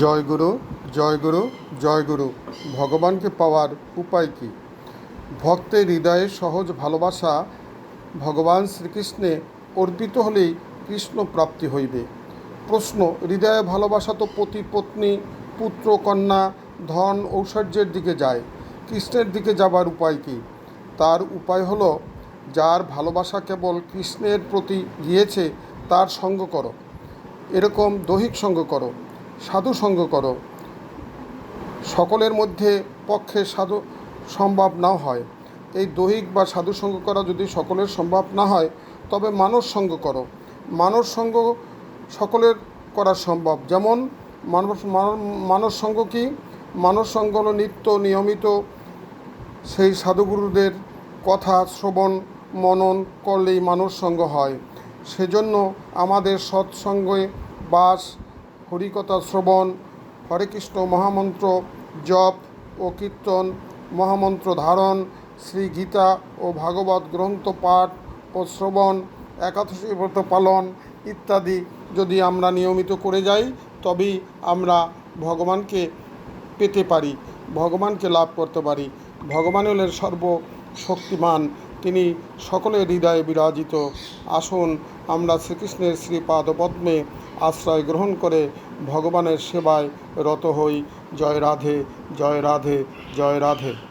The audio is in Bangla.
জয় গুরু জয় গুরু জয় গুরু। ভগবানকে পাওয়ার উপায় কী? ভক্তের হৃদয়ে সহজ ভালোবাসা ভগবান শ্রীকৃষ্ণে অর্পিত হলেই কৃষ্ণ প্রাপ্তি হইবে। প্রশ্ন, হৃদয়ে ভালোবাসা তো পতি, পত্নী, পুত্র, কন্যা, ধন ঐশ্বর্যের দিকে যায়। কৃষ্ণের দিকে যাবার উপায় কী? তার উপায় হলো, যার ভালোবাসা কেবল কৃষ্ণের প্রতি গিয়েছে, তার সঙ্গ করো। এরকম দৈহিক সঙ্গ করো। সাধু সঙ্গ করো। সকলের মধ্যে পক্ষে সাধু সম্ভব না হয়। এই দৈহিক বা সাধু সঙ্গ করা যদি সকলের সম্ভব না হয়, তবে মানস সঙ্গ করো। মানস সঙ্গ সকলের করা সম্ভব। যেমন মানস মানস সঙ্গ কি? মানস সঙ্গ হলো নিত্য নিয়মিত সেই সাধুগুরুদের কথা শ্রবণ, মনন করলেই মানস সঙ্গ হয়। সেজন্য আমাদের সৎসঙ্গে বাস হরিকথা শ্রবণ হরে কৃষ্ণ মহামন্ত্র, জপ ও কীর্তন, মহামন্ত্র ধারণ শ্রী গীতা ও ভাগবত গ্রন্থ পাঠ ও শ্রবণ, একাদশী ব্রত পালন ইত্যাদি। যদি আমরা নিয়মিত করে যাই, তবেই আমরা ভগবানকে পেতে পারি, ভগবানকে লাভ করতে পারি। ভগবান হলেন সর্বশক্তিমান তিনি সকলের হৃদয়ে বিরাজিত। আসুন আমরা শ্রীকৃষ্ণের শ্রীপাদপদ্মে আশ্রয় গ্রহণ করে ভগবানের সেবায় রত হই। জয় রাধে জয় রাধে জয় রাধে।